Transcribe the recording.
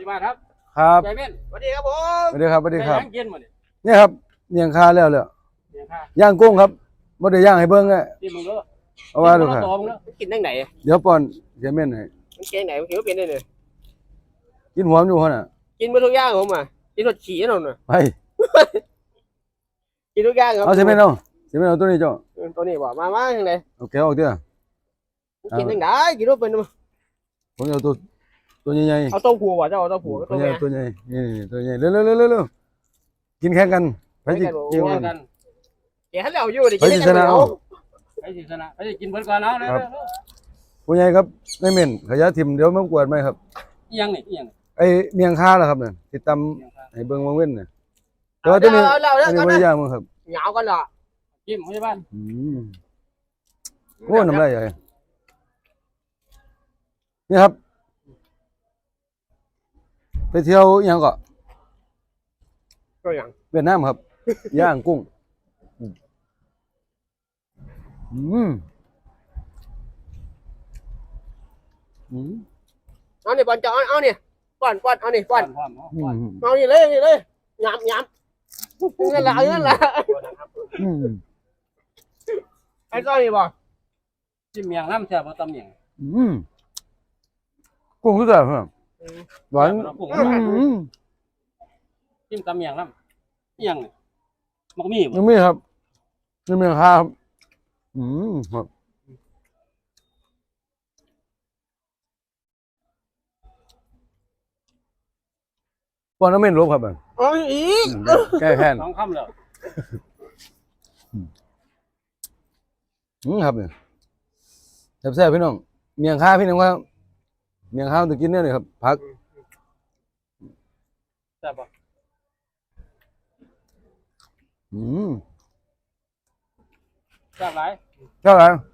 ที่บ้านครับครับใจเม่นสวัสดีครับผมสวัสดีครับสวัสดีครับใจยังกินมาเนี่ยเนี่ยครับเนียงคาแล้วเลยเดี๋ยวค่ะย่างกุ้งครับบ่ได้ย่างให้เบิ่งไงที่มึงก็เอาว่าดูครับตอมแล้วกินทั้งไหนเดี๋ยวป้อนเดี๋ยวเม่นให้มันเก่งไหนมันกินก็เป็นได้เลยกินหัวมันอยู่หั่นน่ะกินมาทุกอย่างผมอะกินรสขี่นั่นน่ะไปกินทุกอย่างครับเอาเสียเม่นเอาเสียเม่นเอาตัวนี้เจ้าตัวนี้บอกมามาทั้งไหนโอเคเอาเด้อกินทั้งไหนกินรสเป็นผมจะเอาตัว ตัวใหญ่ๆ เอาเต้าหู้ว่ะเจ้าเอาเต้าหู้ก็ตัตัววใหญ่แม่ตัวใหญ่นี่ๆตัวใหญ่เร็วๆเร็วๆเร็วๆกินแข่งกันไปสิกินแข่กังนกัน แกให้เราอยู่ดิไปสิชนะเอาไปสิชนะไปสิกินเบิดก่อนเอาเลยครับผู้ใหญ่ครับในเม่นขยะทิมเดี๋ยวมันกวดไหมครับเอียงนี่เอียงนี่ไอ้เนียงคาล่ะครับเนี่ยติดตามเอียงค่ะให้เบิ่งวงเว้นเนี่ยแต่ว่าตัวนี้เอาเราอัแล้วนนี้กันบ่นะได้ย่างมั้งครับเหงากันเหรอจิ้มที่บ้านอืมโอ้น้ำลายใหญ่นี่ครับ ไปเที่ยวอิหยังก็ก็อย่างเวียดนามครับ ย่างกุ้งอืมอืมอืมเอาเนี่ยบอลจะเอาเอาเนี่ยป้อนป้อนเอาเนี่ยป้อนพร้อมอืพร้อมมเอานี่เลยนี่เลยหยำหยำนั่นแหละเอานั่นแหละอืมไอ้ก้อนนี่บอกจิ้มเมียงน้ำแซ่บบ่ตำเมียงอืมกุ้งคือแบบครับ หวานเราปรุงอืมจิ้มตำเมียงน้ำเอียงนี่มักมีบ่ยังมีครับยังมีข้าวครับ อืมครับปอนน้ำเม่นลบครับอะเอาอีกอืมแก้แค้นสองคำแล้วอืมครับเนี่ยแซ่บๆพี่น้อง เมียงข้าวพี่น้องว่า เมียงข้าวต้องกินเนี่ยเลยครับพักแซ่บบ่อืมแซ่บหลายเท่าไหร่บอกว่า